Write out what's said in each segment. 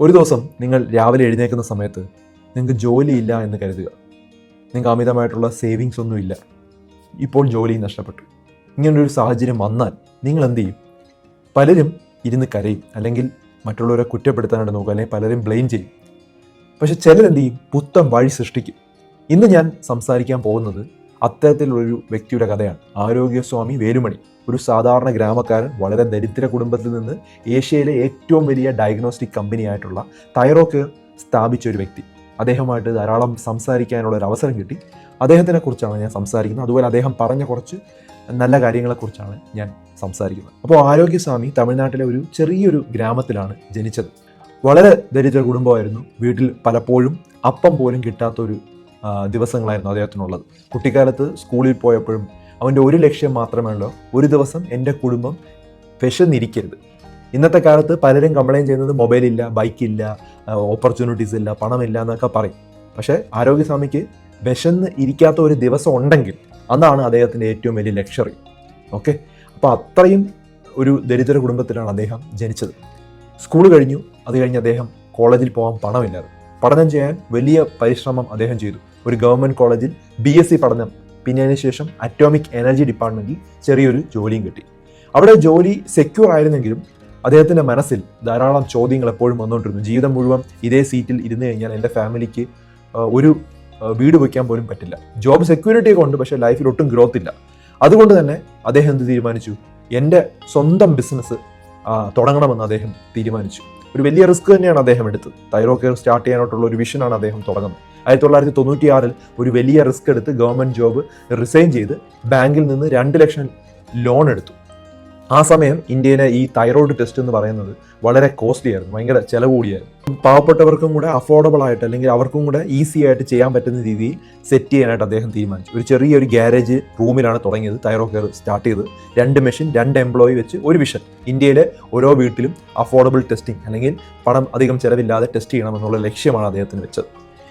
ഒരു ദിവസം നിങ്ങൾ രാവിലെ എഴുന്നേൽക്കുന്ന സമയത്ത് നിങ്ങൾക്ക് ജോലിയില്ല എന്ന് കരുതുക. നിങ്ങൾക്ക് അമിതമായിട്ടുള്ള സേവിങ്സ് ഒന്നുമില്ല. ഇപ്പോൾ ജോലി നഷ്ടപ്പെട്ടു. ഇങ്ങനൊരു സാഹചര്യം വന്നാൽ നിങ്ങൾ എന്ത് ചെയ്യും? പലരും ഇരുന്ന് കരയും. അല്ലെങ്കിൽ മറ്റുള്ളവരെ കുറ്റപ്പെടുത്താനായിട്ട് നോക്കുക. അല്ലെങ്കിൽ പലരും ബ്ലെയിം ചെയ്യും. പക്ഷെ ചിലരെന്ത് ചെയ്യും? പുത്തൻ വഴി സൃഷ്ടിക്കും. ഇന്ന് ഞാൻ സംസാരിക്കാൻ പോകുന്നത് അത്തരത്തിലുള്ളൊരു വ്യക്തിയുടെ കഥയാണ്. ആരോഗ്യസ്വാമി വേലുമണി ഒരു സാധാരണ ഗ്രാമക്കാരൻ വളരെ ദരിദ്ര കുടുംബത്തിൽ നിന്ന് ഏഷ്യയിലെ ഏറ്റവും വലിയ ഡയഗ്നോസ്റ്റിക് കമ്പനിയായിട്ടുള്ള തൈറോക്ക് സ്ഥാപിച്ച ഒരു വ്യക്തി. അദ്ദേഹമായിട്ട് ധാരാളം സംസാരിക്കാനുള്ള ഒരു അവസരം കിട്ടി. അദ്ദേഹത്തിനെ കുറിച്ചാണ് ഞാൻ സംസാരിക്കുന്നത്. അതുപോലെ അദ്ദേഹം പറഞ്ഞ കുറച്ച് നല്ല കാര്യങ്ങളെക്കുറിച്ചാണ് ഞാൻ സംസാരിക്കുന്നത്. അപ്പോൾ ആരോഗ്യസ്വാമി തമിഴ്നാട്ടിലെ ഒരു ചെറിയൊരു ഗ്രാമത്തിലാണ് ജനിച്ചത്. വളരെ ദരിദ്ര കുടുംബമായിരുന്നു. വീട്ടിൽ പലപ്പോഴും അപ്പം പോലും കിട്ടാത്തൊരു ദിവസങ്ങളായിരുന്നു അദ്ദേഹത്തിനുള്ളത്. കുട്ടിക്കാലത്ത് സ്കൂളിൽ പോയപ്പോഴും അവന്റെ ഒരു ലക്ഷ്യം മാത്രമേ ഉള്ളൂ ഒരു ദിവസം എന്റെ കുടുംബം വിശന്നിരിക്കരുത്. ഇന്നത്തെ കാലത്ത് പലരും കംപ്ലൈന്റ് ചെയ്യുന്നത് മൊബൈലില്ല ബൈക്കില്ല ഓപ്പർച്യൂണിറ്റീസ് ഇല്ല പണമില്ല എന്നൊക്കെ പറയും. പക്ഷേ ആരോഗ്യസ്വാമിക്ക് വിശന്ന് ഇരിക്കാത്ത ഒരു ദിവസം ഉണ്ടെങ്കിൽ അതാണ് അദ്ദേഹത്തിന്റെ ഏറ്റവും വലിയ ലക്ഷറി ഓക്കെ അപ്പോൾ അത്രയും ഒരു ദരിദ്ര കുടുംബത്തിലാണ് അദ്ദേഹം ജനിച്ചത്. സ്കൂൾ കഴിഞ്ഞു അത് കഴിഞ്ഞ് അദ്ദേഹം കോളേജിൽ പോകാൻ പണമില്ലാതെ പഠനം ചെയ്യാൻ വലിയ പരിശ്രമം അദ്ദേഹം ചെയ്തു. ഒരു ഗവൺമെന്റ് കോളേജിൽ ബി എസ് സി പഠനം പിന്നെ അതിനുശേഷം അറ്റോമിക് എനർജി ഡിപ്പാർട്ട്മെന്റിൽ ചെറിയൊരു ജോലിയും കിട്ടി. അവിടെ ജോലി സെക്യൂർ ആയിരുന്നെങ്കിലും അദ്ദേഹത്തിന്റെ മനസ്സിൽ ധാരാളം ചോദ്യങ്ങൾ എപ്പോഴും വന്നുകൊണ്ടിരുന്നു. ജീവിതം മുഴുവൻ ഇതേ സീറ്റിൽ ഇരുന്ന് കഴിഞ്ഞാൽ എന്റെ ഫാമിലിക്ക് ഒരു വീട് വയ്ക്കാൻ പോലും പറ്റില്ല. ജോബ് സെക്യൂരിറ്റി ഒക്കെ ഉണ്ട് പക്ഷേ ലൈഫിൽ ഒട്ടും ഗ്രോത്ത് ഇല്ല. അതുകൊണ്ട് തന്നെ അദ്ദേഹം എന്ത് തീരുമാനിച്ചു? എന്റെ സ്വന്തം ബിസിനസ് തുടങ്ങണമെന്ന് അദ്ദേഹം തീരുമാനിച്ചു. ഒരു വലിയ റിസ്ക് തന്നെയാണ് അദ്ദേഹം എടുത്തത്. തൈറോ കെയർ സ്റ്റാർട്ട് ചെയ്യാനായിട്ടുള്ള ഒരു വിഷനാണ് അദ്ദേഹം തുടങ്ങുന്നത്. ആയിരത്തി തൊള്ളായിരത്തി തൊണ്ണൂറ്റിയാറിൽ ഒരു വലിയ റിസ്ക് എടുത്ത് ഗവൺമെന്റ് ജോബ് റിസൈൻ ചെയ്ത് ബാങ്കിൽ നിന്ന് രണ്ട് ലക്ഷം ലോൺ എടുത്തു. ആ സമയം ഇന്ത്യയിലെ ഈ തൈറോയ്ഡ് ടെസ്റ്റ് എന്ന് പറയുന്നത് വളരെ കോസ്റ്റ്ലി ആയിരുന്നു ഭയങ്കര ചെലവ് കൂടിയായിരുന്നു. പാവപ്പെട്ടവർക്കും കൂടെ അഫോർഡബിൾ ആയിട്ട് അല്ലെങ്കിൽ അവർക്കും കൂടെ ഈസി ആയിട്ട് ചെയ്യാൻ പറ്റുന്ന രീതിയിൽ സെറ്റ് ചെയ്യാനായിട്ട് അദ്ദേഹം തീരുമാനിച്ചു. ഒരു ചെറിയൊരു ഗ്യാരേജ് റൂമിലാണ് തുടങ്ങിയത് തൈറോ കെയർ സ്റ്റാർട്ട് ചെയ്ത് രണ്ട് മെഷീൻ രണ്ട് എംപ്ലോയി വെച്ച് ഒരു വിഷൻ ഇന്ത്യയിലെ ഓരോ വീട്ടിലും അഫോർഡബിൾ ടെസ്റ്റിംഗ് അല്ലെങ്കിൽ പണം അധികം ചിലവില്ലാതെ ടെസ്റ്റ് ചെയ്യണമെന്നുള്ള ലക്ഷ്യമാണ് അദ്ദേഹത്തിന് വെച്ചത്.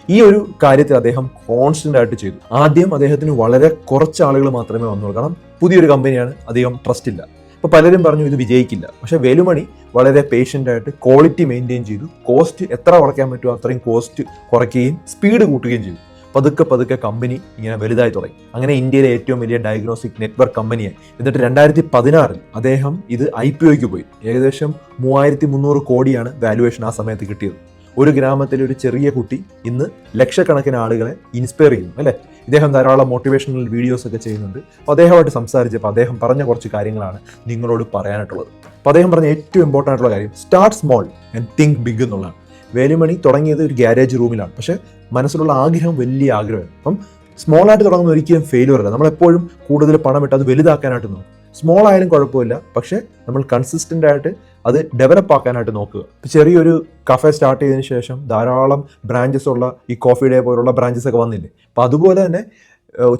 ഈ ഒരു കാര്യത്തിൽ അദ്ദേഹം കോൺസ്റ്റന്റ് ആയിട്ട് ചെയ്തു. ആദ്യം അദ്ദേഹത്തിന് വളരെ കുറച്ച് ആളുകൾ മാത്രമേ വന്നുള്ളൂ. കാരണം പുതിയൊരു കമ്പനിയാണ് അധികം ട്രസ്റ്റ് ഇല്ല. അപ്പോൾ പലരും പറഞ്ഞു ഇത് വിജയിക്കില്ല. പക്ഷെ വെലുമണി വളരെ പേഷ്യന്റായിട്ട് ക്വാളിറ്റി മെയിന്റെയിൻ ചെയ്തു. കോസ്റ്റ് എത്ര കുറയ്ക്കാൻ പറ്റുമോ അത്രയും കോസ്റ്റ് കുറയ്ക്കുകയും സ്പീഡ് കൂട്ടുകയും ചെയ്തു. പതുക്കെ പതുക്കെ കമ്പനി ഇങ്ങനെ വലുതായി തുടങ്ങി. അങ്ങനെ ഇന്ത്യയിലെ ഏറ്റവും വലിയ ഡയഗ്നോസ്റ്റിക് നെറ്റ്വർക്ക് കമ്പനിയായി എന്നിട്ട് രണ്ടായിരത്തി പതിനാറിൽ അദ്ദേഹം ഇത് ഐ പി ഒക്ക് പോയി. ഏകദേശം മൂവായിരത്തി മുന്നൂറ് കോടിയാണ് വാലുവേഷൻ ആ സമയത്ത് കിട്ടിയത്. ഒരു ഗ്രാമത്തിലെ ഒരു ചെറിയ കുട്ടി ഇന്ന് ലക്ഷക്കണക്കിന് ആളുകളെ ഇൻസ്പയർ ചെയ്യുന്നു അല്ലേ? ഇദ്ദേഹം ധാരാളം മോട്ടിവേഷണൽ വീഡിയോസ് ഒക്കെ ചെയ്യുന്നുണ്ട്. അപ്പോൾ അദ്ദേഹമായിട്ട് സംസാരിച്ചപ്പോൾ അദ്ദേഹം പറഞ്ഞ കുറച്ച് കാര്യങ്ങളാണ് നിങ്ങളോട് പറയാനായിട്ടുള്ളത്. അപ്പോൾ അദ്ദേഹം പറഞ്ഞ ഏറ്റവും ഇമ്പോർട്ടന്റ് ആയിട്ടുള്ള കാര്യം start small and think big എന്നുള്ളതാണ്. വേലുമണി തുടങ്ങിയത് ഒരു ഗ്യാരേജ് റൂമിലാണ് പക്ഷേ മനസ്സിലുള്ള ആഗ്രഹം വലിയ ആഗ്രഹമാണ്. അപ്പം സ്മോൾ ആയിട്ട് തുടങ്ങുന്ന ഒരിക്കലും ഫെയിലുവർ അല്ല. നമ്മളെപ്പോഴും കൂടുതൽ പണം അത് വലുതാക്കാനായിട്ട് നോക്കും. സ്മോൾ ആയാലും കുഴപ്പമില്ല. പക്ഷേ നമ്മൾ കൺസിസ്റ്റന്റ് ആയിട്ട് അത് ഡെവലപ്പ് ആക്കാനായിട്ട് നോക്കുക. ചെറിയൊരു കഫേ സ്റ്റാർട്ട് ചെയ്തതിന് ശേഷം ധാരാളം ബ്രാഞ്ചസ് ഉള്ള ഈ കോഫി ഡേ പോലുള്ള ബ്രാഞ്ചസ് ഒക്കെ വന്നില്ലേ? അപ്പോൾ അതുപോലെ തന്നെ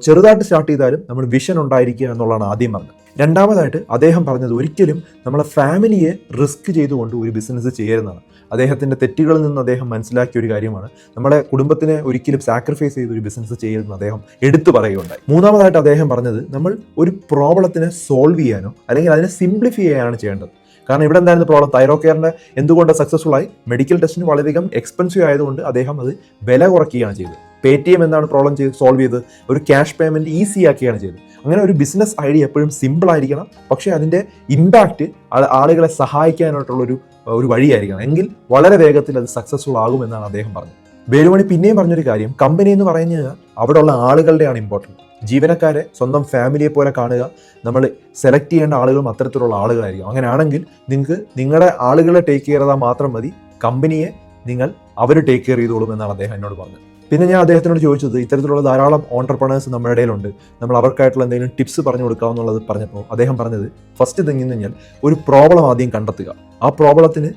ചെറുതായിട്ട് സ്റ്റാർട്ട് ചെയ്താലും നമ്മൾ വിഷൻ ഉണ്ടായിരിക്കുക എന്നുള്ളതാണ് ആദ്യം പറഞ്ഞത്. രണ്ടാമതായിട്ട് അദ്ദേഹം പറഞ്ഞത് ഒരിക്കലും നമ്മളെ ഫാമിലിയെ റിസ്ക് ചെയ്തുകൊണ്ട് ഒരു ബിസിനസ് ചെയ്യരുതാണ് അദ്ദേഹത്തിന്റെ തെറ്റുകളിൽ നിന്ന് അദ്ദേഹം മനസ്സിലാക്കിയ ഒരു കാര്യമാണ്. നമ്മുടെ കുടുംബത്തിനെ ഒരിക്കലും സാക്രിഫൈസ് ചെയ്ത് ഒരു ബിസിനസ് ചെയ്യരുതെന്ന് അദ്ദേഹം എടുത്തു പറയുകയുണ്ടായി. മൂന്നാമതായിട്ട് അദ്ദേഹം പറഞ്ഞത് നമ്മൾ ഒരു പ്രോബ്ലത്തിനെ സോൾവ് ചെയ്യാനോ അല്ലെങ്കിൽ അതിനെ സിംപ്ലിഫൈ ചെയ്യാനാണ് ചെയ്യേണ്ടത്. കാരണം ഇവിടെ എന്തായിരുന്നു പ്രോബ്ലം തൈറോ കെയറിന്റെ എന്തുകൊണ്ട് സക്സസ്ഫുൾ ആയി? മെഡിക്കൽ ടെസ്റ്റിന് വളരെയധികം എക്സ്പെൻസീവ് ആയതുകൊണ്ട് അദ്ദേഹം അത് വില കുറയ്ക്കുകയാണ് ചെയ്തത്. പേ ടി എം എന്താണ് പ്രോബ്ലം ചെയ്ത് സോൾവ് ചെയ്ത്? ഒരു ക്യാഷ് പേയ്മെന്റ് ഈസി ആക്കുകയാണ് ചെയ്തത്. അങ്ങനെ ഒരു ബിസിനസ് ഐഡിയ എപ്പോഴും സിമ്പിൾ ആയിരിക്കണം. പക്ഷേ അതിന്റെ ഇമ്പാക്റ്റ് ആളുകളെ സഹായിക്കാനായിട്ടുള്ളൊരു ഒരു ഒരു വഴിയായിരിക്കണം. എങ്കിൽ വളരെ വേഗത്തിൽ അത് സക്സസ്ഫുൾ ആകുമെന്നാണ് അദ്ദേഹം പറഞ്ഞത്. വേലുമണി പിന്നെയും പറഞ്ഞൊരു കാര്യം കമ്പനി എന്ന് പറയുന്നത് അവിടെയുള്ള ആളുകളുടെയാണ് ഇമ്പോർട്ടന്റ് ജീവനക്കാരെ സ്വന്തം ഫാമിലിയെ പോലെ കാണുക നമ്മൾ സെലക്ട് ചെയ്യേണ്ട ആളുകളും അത്തരത്തിലുള്ള ആളുകളായിരിക്കും. അങ്ങനെയാണെങ്കിൽ നിങ്ങൾക്ക് നിങ്ങളുടെ ആളുകളെ ടേക്ക് കെയർ ചെയ്താൽ മാത്രം മതി കമ്പനിയെ നിങ്ങൾ അവർ ടേക്ക് കെയർ ചെയ്തോളും എന്നാണ് അദ്ദേഹം എന്നോട് പറഞ്ഞത്. പിന്നെ ഞാൻ അദ്ദേഹത്തിനോട് ചോദിച്ചത് ഇത്തരത്തിലുള്ള ധാരാളം ഓണ്ടർപ്രണേഴ്സ് നമ്മുടെ ഇടയിലുണ്ട്. നമ്മൾ അവർക്കായിട്ടുള്ള എന്തെങ്കിലും ടിപ്സ് പറഞ്ഞു കൊടുക്കാമെന്നുള്ളത് പറഞ്ഞപ്പോൾ അദ്ദേഹം പറഞ്ഞത് ഫസ്റ്റ് തിങ് എന്ന് കഴിഞ്ഞാൽ ഒരു പ്രോബ്ലം ആദ്യം കണ്ടെത്തുക. ആ പ്രോബ്ലത്തിന്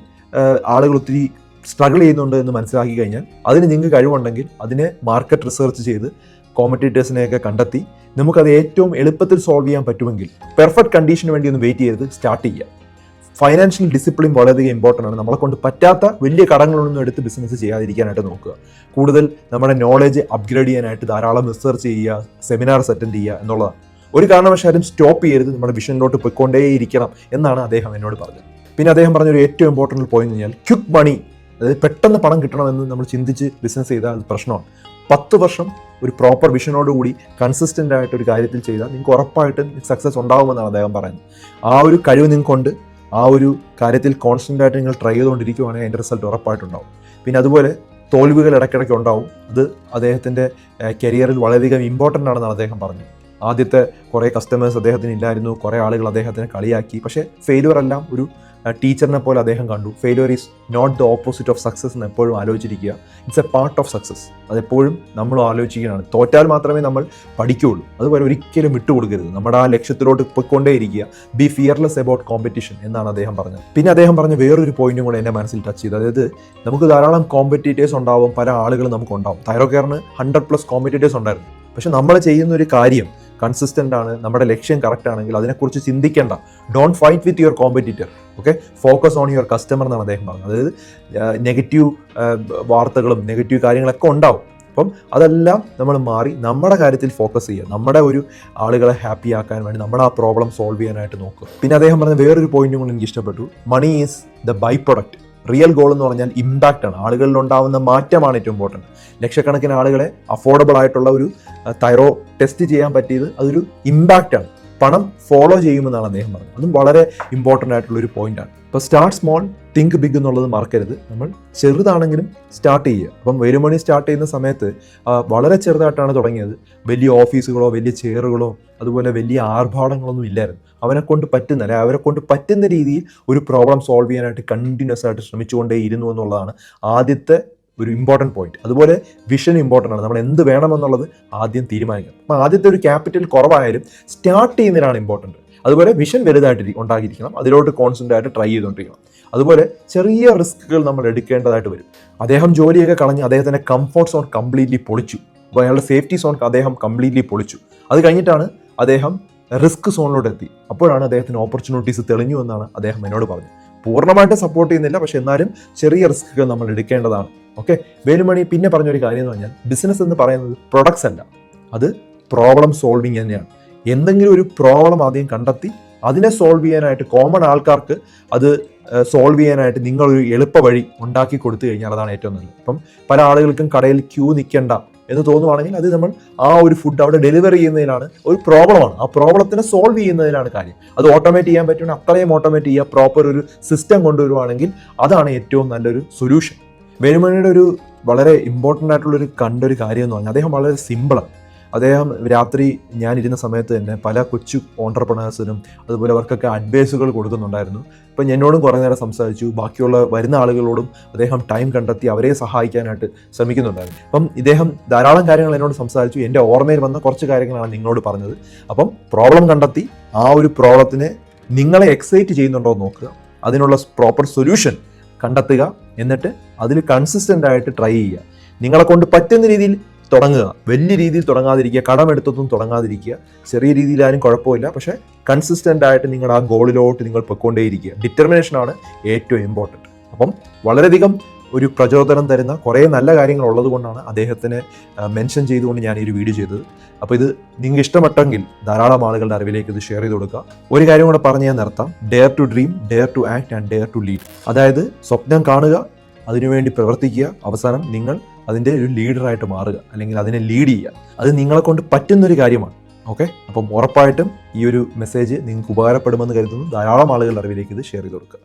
ആളുകൾ ഒത്തിരി സ്ട്രഗിൾ ചെയ്യുന്നുണ്ട് എന്ന് മനസ്സിലാക്കി കഴിഞ്ഞാൽ അതിന് നിങ്ങൾക്ക് കഴിവുണ്ടെങ്കിൽ അതിനെ മാർക്കറ്റ് റിസർച്ച് ചെയ്ത് കോമ്പറ്റീറ്റേഴ്സിനെയൊക്കെ കണ്ടെത്തി നമുക്കത് ഏറ്റവും എളുപ്പത്തിൽ സോൾവ് ചെയ്യാൻ പറ്റുമെങ്കിൽ പെർഫെക്റ്റ് കണ്ടീഷന് വേണ്ടി ഒന്ന് വെയിറ്റ് ചെയ്ത് സ്റ്റാർട്ട് ചെയ്യുക. ഫൈനാൻഷ്യൽ ഡിസിപ്ലിൻ വളരെയധികം ഇമ്പോർട്ടന്റ് ആണ്. നമ്മളെ കൊണ്ട് പറ്റാത്ത വലിയ കടങ്ങളൊന്നും എടുത്ത് ബിസിനസ് ചെയ്യാതിരിക്കാനായിട്ട് നോക്കുക. കൂടുതൽ നമ്മുടെ നോളജ് അപ്ഗ്രേഡ് ചെയ്യാനായിട്ട് ധാരാളം റിസർച്ച് ചെയ്യുക സെമിനാർസ് അറ്റൻഡ് ചെയ്യുക എന്നുള്ളതാണ്. ഒരു കാരണവശാലും സ്റ്റോപ്പ് ചെയ്യരുത്. നമ്മുടെ വിഷനിലോട്ട് പോയിക്കൊണ്ടേയിരിക്കണം എന്നാണ് അദ്ദേഹം എന്നോട് പറഞ്ഞത്. പിന്നെ അദ്ദേഹം പറഞ്ഞൊരു ഏറ്റവും ഇമ്പോർട്ടന്റ് പോയിന്റ് കഴിഞ്ഞാൽ ക്വിക്ക് മണി അതായത് പെട്ടെന്ന് പണം കിട്ടണമെന്ന് നമ്മൾ ചിന്തിച്ച് ബിസിനസ് ചെയ്താൽ അത് പ്രശ്നമാണ്. പത്ത് വർഷം ഒരു പ്രോപ്പർ വിഷനോടുകൂടി കൺസിസ്റ്റന്റ് ആയിട്ട് ഒരു കാര്യത്തിൽ ചെയ്താൽ നിങ്ങൾക്ക് ഉറപ്പായിട്ടും സക്സസ് ഉണ്ടാകുമെന്നാണ് അദ്ദേഹം പറയുന്നത്. ആ ഒരു കഴിവ് നിങ്ങൾക്കുണ്ട് ആ ഒരു കാര്യത്തിൽ കോൺസ്റ്റന്റ് ആയിട്ട് നിങ്ങൾ ട്രൈ ചെയ്തുകൊണ്ടിരിക്കുകയാണെങ്കിൽ അതിന്റെ റിസൾട്ട് ഉറപ്പായിട്ടുണ്ടാവും. പിന്നെ അതുപോലെ തോൽവികൾ ഇടയ്ക്കിടയ്ക്ക് ഉണ്ടാവും. അത് അദ്ദേഹത്തിന്റെ കരിയറിൽ വളരെയധികം ഇമ്പോർട്ടന്റ് ആണെന്നാണ് അദ്ദേഹം പറഞ്ഞത്. ആദ്യത്തെ കുറേ കസ്റ്റമേഴ്സ് അദ്ദേഹത്തിന് ഇല്ലായിരുന്നു. കുറേ ആളുകൾ അദ്ദേഹത്തിനെ കളിയാക്കി. പക്ഷേ ഫെയിലുവർ എല്ലാം ഒരു ടീച്ചറിനെ പോലെ അദ്ദേഹം കണ്ടു. Failure is not the opposite of success എന്ന് എപ്പോഴും ആലോചിച്ചിരിക്കുക. It's a part of success അതെപ്പോഴും നമ്മൾ ആലോചിക്കുകയാണ്. തോറ്റാൽ മാത്രമേ നമ്മൾ പഠിക്കുകയുള്ളൂ. അതുപോലെ ഒരിക്കലും വിട്ടുകൊടുക്കരുത്. നമ്മുടെ ആ ലക്ഷ്യത്തിലോട്ട് പൊയ്ക്കൊണ്ടേയിരിക്കുക. ബി ഫിയർലെസ് അബൌട്ട് കോമ്പറ്റീഷൻ എന്നാണ് അദ്ദേഹം പറഞ്ഞത്. പിന്നെ അദ്ദേഹം പറഞ്ഞ വേറൊരു പോയിന്റും കൂടെ എന്റെ മനസ്സിൽ ടച്ച് ചെയ്തു. അതായത് നമുക്ക് ധാരാളം കോമ്പറ്റീറ്റേഴ്സ് ഉണ്ടാവും. പല ആളുകളും നമുക്ക് ഉണ്ടാവും. തൈറോ കെയറിന് ഹൺഡ്രഡ് പ്ലസ് കോമ്പറ്റീറ്റേഴ്സ് ഉണ്ടായിരുന്നു. പക്ഷെ നമ്മൾ ചെയ്യുന്ന ഒരു കാര്യം കൺസിസ്റ്റന്റ് ആണ് നമ്മുടെ ലക്ഷ്യം കറക്റ്റ് ആണെങ്കിൽ അതിനെക്കുറിച്ച് ചിന്തിക്കേണ്ട. Don't fight with your competitor okay focus on your customer എന്നാണ് അദ്ദേഹം പറഞ്ഞത്. അതായത് നെഗറ്റീവ് വാർത്തകളും നെഗറ്റീവ് കാര്യങ്ങളൊക്കെ ഉണ്ടാവും. അപ്പം അതെല്ലാം നമ്മൾ മാറി നമ്മുടെ കാര്യത്തിൽ ഫോക്കസ് ചെയ്യുക. നമ്മുടെ ഒരു ആളുകളെ ഹാപ്പി ആക്കാൻ വേണ്ടി നമ്മുടെ ആ പ്രോബ്ലം സോൾവ് ചെയ്യാനായിട്ട് നോക്കുക. പിന്നെ അദ്ദേഹം പറഞ്ഞ വേറൊരു പോയിന്റും കൂടി എനിക്ക് ഇഷ്ടപ്പെട്ടു. Money is the by product real goal എന്ന് പറഞ്ഞാൽ ഇമ്പാക്റ്റ് ആണ്. ആളുകളിൽ ഉണ്ടാവുന്ന മാറ്റമാണ് ഏറ്റവും ഇമ്പോർട്ടന്റ് ലക്ഷക്കണക്കിന് ആളുകളെ അഫോർഡബിൾ ആയിട്ടുള്ള ഒരു തൈറോ ടെസ്റ്റ് ചെയ്യാൻ പറ്റിയത് അതൊരു ഇമ്പാക്റ്റ് ആണ്. പണം ഫോളോ ചെയ്യുമെന്നാണ് അദ്ദേഹം പറഞ്ഞത്. അതും വളരെ ഇമ്പോർട്ടന്റ് ആയിട്ടുള്ള ഒരു പോയിന്റാണ് ഇപ്പോൾ സ്റ്റാർട്ട് സ്മോൾ തിങ്ക് ബിഗ് എന്നുള്ളത് മറക്കരുത്. നമ്മൾ ചെറുതാണെങ്കിലും സ്റ്റാർട്ട് ചെയ്യുക. അപ്പം വരുമണി സ്റ്റാർട്ട് ചെയ്യുന്ന സമയത്ത് വളരെ ചെറുതായിട്ടാണ് തുടങ്ങിയത്. വലിയ ഓഫീസുകളോ വലിയ ചെയറുകളോ അതുപോലെ വലിയ ആർഭാടങ്ങളൊന്നും ഇല്ലായിരുന്നു. അവനെ കൊണ്ട് പറ്റുന്ന അല്ലെ അവരെ കൊണ്ട് പറ്റുന്ന രീതിയിൽ ഒരു പ്രോബ്ലം സോൾവ് ചെയ്യാനായിട്ട് കണ്ടിന്യൂസ് ആയിട്ട് ശ്രമിച്ചുകൊണ്ടേ ഇരുന്നു എന്നുള്ളതാണ് ആദ്യത്തെ ഒരു ഇമ്പോർട്ടന്റ് പോയിന്റ് അതുപോലെ വിഷൻ ഇമ്പോർട്ടന്റ് ആണ്. നമ്മൾ എന്ത് വേണമെന്നുള്ളത് ആദ്യം തീരുമാനിക്കണം. അപ്പം ആദ്യത്തെ ഒരു ക്യാപിറ്റൽ കുറവായാലും സ്റ്റാർട്ട് ചെയ്യുന്നതിനാണ് ഇമ്പോർട്ടന്റ് അതുപോലെ വിഷൻ വലുതായിട്ട് ഉണ്ടാക്കിയിരിക്കണം അതിലോട്ട് കോൺസെന്റ് ആയിട്ട് ട്രൈ ചെയ്തുകൊണ്ടിരിക്കണം. അതുപോലെ ചെറിയ റിസ്ക്കുകൾ നമ്മൾ എടുക്കേണ്ടതായിട്ട് വരും. അദ്ദേഹം ജോലിയൊക്കെ കളഞ്ഞ് അദ്ദേഹത്തിന്റെ കംഫോർട്ട് സോൺ കംപ്ലീറ്റ്ലി പൊളിച്ചു. അപ്പോൾ അയാളുടെ സേഫ്റ്റി സോൺ അദ്ദേഹം കംപ്ലീറ്റ്ലി പൊളിച്ചു. അത് കഴിഞ്ഞിട്ടാണ് അദ്ദേഹം റിസ്ക് സോണിലോട്ട് എത്തി. അപ്പോഴാണ് അദ്ദേഹത്തിന് ഓപ്പർച്യൂണിറ്റീസ് തെളിഞ്ഞു എന്നാണ് അദ്ദേഹം എന്നോട് പറഞ്ഞത്. പൂർണമായിട്ട് സപ്പോർട്ട് ചെയ്യുന്നില്ല. പക്ഷെ എന്നാലും ചെറിയ റിസ്കുകൾ നമ്മൾ എടുക്കേണ്ടതാണ്. ഓക്കെ വേലുമണി പിന്നെ പറഞ്ഞൊരു കാര്യം എന്ന് പറഞ്ഞാൽ ബിസിനസ് എന്ന് പറയുന്നത് പ്രൊഡക്ട്സ് അല്ല. അത് പ്രോബ്ലം സോൾവിങ് തന്നെയാണ്. എന്തെങ്കിലും ഒരു പ്രോബ്ലം ആദ്യം കണ്ടെത്തി അതിനെ സോൾവ് ചെയ്യാനായിട്ട് കോമൺ ആൾക്കാർക്ക് അത് സോൾവ് ചെയ്യാനായിട്ട് നിങ്ങളൊരു എളുപ്പ വഴി ഉണ്ടാക്കി കൊടുത്തു കഴിഞ്ഞാൽ അതാണ് ഏറ്റവും നല്ലത്. ഇപ്പം പല ആളുകൾക്കും കടയിൽ ക്യൂ നിൽക്കേണ്ട. എന്ന് തോന്നുവാണെങ്കിൽ അത് നമ്മൾ ആ ഒരു ഫുഡ് അവിടെ ഡെലിവറി ചെയ്യുന്നതിലാണ് ഒരു പ്രോബ്ലമാണ് ആ പ്രോബ്ലത്തിനെ സോൾവ് ചെയ്യുന്നതിലാണ് കാര്യം. അത് ഓട്ടോമേറ്റ് ചെയ്യാൻ പറ്റുന്ന അത്രയും ഓട്ടോമേറ്റ് ചെയ്യുക പ്രോപ്പർ ഒരു സിസ്റ്റം കൊണ്ടുവരുവാണെങ്കിൽ അതാണ് ഏറ്റവും നല്ലൊരു സൊല്യൂഷൻ വേലുമണിയുടെ ഒരു വളരെ ഇമ്പോർട്ടന്റ് ആയിട്ടുള്ളൊരു കണ്ടൊരു കാര്യം എന്ന് പറഞ്ഞാൽ അദ്ദേഹം വളരെ സിമ്പിളാണ് അദ്ദേഹം രാത്രി ഞാൻ ഇരുന്ന സമയത്ത് തന്നെ പല കൊച്ചു ഓണ്ടർപ്രണേഴ്സിനും അതുപോലെ അവർക്കൊക്കെ അഡ്വൈസുകൾ കൊടുക്കുന്നുണ്ടായിരുന്നു. ഇപ്പം എന്നോടും കുറേ നേരം സംസാരിച്ചു. ബാക്കിയുള്ള വരുന്ന ആളുകളോടും അദ്ദേഹം ടൈം കണ്ടെത്തി അവരെ സഹായിക്കാനായിട്ട് ശ്രമിക്കുന്നുണ്ടായിരുന്നു. അപ്പം ഇദ്ദേഹം ധാരാളം കാര്യങ്ങൾ എന്നോട് സംസാരിച്ചു. എന്റെ ഓർമ്മയിൽ വന്ന കുറച്ച് കാര്യങ്ങളാണ് നിങ്ങളോട് പറഞ്ഞത്. അപ്പം പ്രോബ്ലം കണ്ടെത്തി ആ ഒരു പ്രോബ്ലത്തിനെ നിങ്ങളെ എക്സൈറ്റ് ചെയ്യുന്നുണ്ടോ നോക്കുക. അതിനുള്ള പ്രോപ്പർ സൊല്യൂഷൻ കണ്ടെത്തുക. എന്നിട്ട് അതിൽ കൺസിസ്റ്റന്റ് ആയിട്ട് ട്രൈ ചെയ്യുക. നിങ്ങളെ കൊണ്ട് പറ്റുന്ന രീതിയിൽ തുടങ്ങുക. വലിയ രീതിയിൽ തുടങ്ങാതിരിക്കുക കടമെടുത്തൊന്നും തുടങ്ങാതിരിക്കുക. ചെറിയ രീതിയിലായാലും കുഴപ്പമില്ല. പക്ഷേ കൺസിസ്റ്റന്റ് ആയിട്ട് നിങ്ങളുടെ ആ ഗോളിലോട്ട് നിങ്ങൾ പൊയ്ക്കൊണ്ടേയിരിക്കുക. ഡിറ്റർമിനേഷനാണ് ഏറ്റവും ഇമ്പോർട്ടന്റ് അപ്പം വളരെയധികം ഒരു പ്രചോദനം തരുന്ന കുറേ നല്ല കാര്യങ്ങൾ ഉള്ളതുകൊണ്ടാണ് അദ്ദേഹത്തിനെ മെൻഷൻ ചെയ്തുകൊണ്ട് ഞാൻ ഈ ഒരു വീഡിയോ ചെയ്തത്. അപ്പോൾ ഇത് നിങ്ങൾക്ക് ഇഷ്ടപ്പെട്ടെങ്കിൽ ധാരാളം ആളുകളുടെ അറിവിലേക്ക് ഇത് ഷെയർ ചെയ്ത് കൊടുക്കുക. ഒരു കാര്യം കൂടെ പറഞ്ഞ് ഞാൻ നിർത്താം. Dare to dream dare to act and dare to lead അതായത് സ്വപ്നം കാണുക അതിനുവേണ്ടി പ്രവർത്തിക്കുക. അവസാനം നിങ്ങൾ അതിന്റെ ഒരു ലീഡറായിട്ട് മാറുക അല്ലെങ്കിൽ അതിനെ ലീഡ് ചെയ്യുക. അത് നിങ്ങളെ കൊണ്ട് പറ്റുന്നൊരു കാര്യമാണ്. ഓക്കെ അപ്പം ഉറപ്പായിട്ടും ഈ ഒരു മെസ്സേജ് നിങ്ങൾക്ക് ഉപകാരപ്പെടുമെന്ന് കരുതുന്നു. ധാരാളം ആളുകളുടെ അറിവിലേക്ക് ഇത് ഷെയർ ചെയ്ത് കൊടുക്കുക.